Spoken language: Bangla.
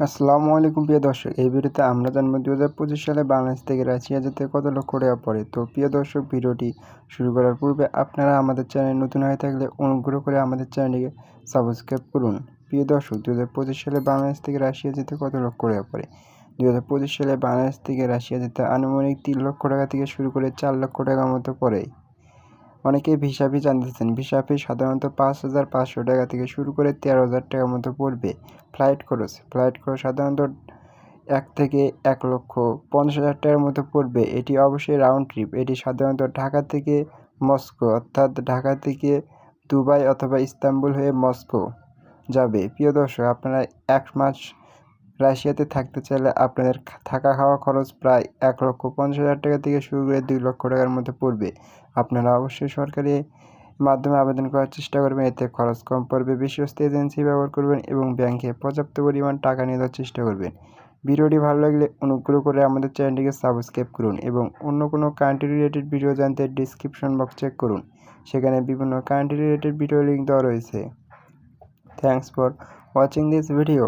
আসসালামু আলাইকুম প্রিয় দর্শক, এই ভিডিওতে আমরা জানব দু হাজার সালে বাংলাদেশ থেকে রাশিয়া যেতে কত লক্ষ টাকা পড়ে। তো প্রিয় দর্শক, ভিডিওটি শুরু করার পূর্বে আপনারা আমাদের চ্যানেল নতুন হয়ে থাকলে অনুগ্রহ করে আমাদের চ্যানেলটিকে সাবস্ক্রাইব করুন। প্রিয় দর্শক দু হাজার পঁচিশ সালে বাংলাদেশ থেকে রাশিয়া যেতে কত লক্ষ টাকা পড়ে? দু হাজার পঁচিশ সালে বাংলাদেশ থেকে রাশিয়া যেতে আনুমানিক তিন লক্ষ টাকা থেকে শুরু করে চার লক্ষ টাকার মতো পড়ে। অনেকেই ভিসা ফি জানতেছেন, ভিসা ফি সাধারণত পাঁচ হাজার পাঁচশো টাকা থেকে শুরু করে তেরো হাজার টাকার মতো পড়বে। ফ্লাইট খরচ ফ্লাইট খরচ সাধারণত এক থেকে এক লক্ষ পঞ্চাশ হাজার টাকার মতো পড়বে। এটি অবশ্যই রাউন্ড ট্রিপ এটি সাধারণত ঢাকা থেকে মস্কো, অর্থাৎ ঢাকা থেকে দুবাই অথবা ইস্তাম্বুল হয়ে মস্কো যাবে। প্রিয় দর্শক, আপনারা এক মাস রাশিয়াতে থাকতে চাইলে আপনাদের থাকা খাওয়া খরচ প্রায় এক লক্ষ পঞ্চাশ হাজার টাকা থেকে শুরু করে দুই লক্ষ টাকার মধ্যে পড়বে। আপনারা অবশ্যই সরকারি মাধ্যমে আবেদন করার চেষ্টা করবেন। এতে খরচ কম পড়বে। বিশ্বস্ত এজেন্সি ব্যবহার করবেন এবং ব্যাংকে পর্যাপ্ত পরিমাণ টাকা নিয়ে যাওয়ার চেষ্টা করবেন। ভিডিওটি ভালো লাগলে অনুগ্রহ করে আমাদের চ্যানেলটিকে সাবস্ক্রাইব করুন এবং অন্য কোনো কান্ট্রি রিলেটেড ভিডিও জানতে ডিসক্রিপশন বক্স চেক করুন। সেখানে বিভিন্ন কান্ট্রি রিলেটেড ভিডিও লিঙ্ক দেওয়া রয়েছে। Thanks for watching this video.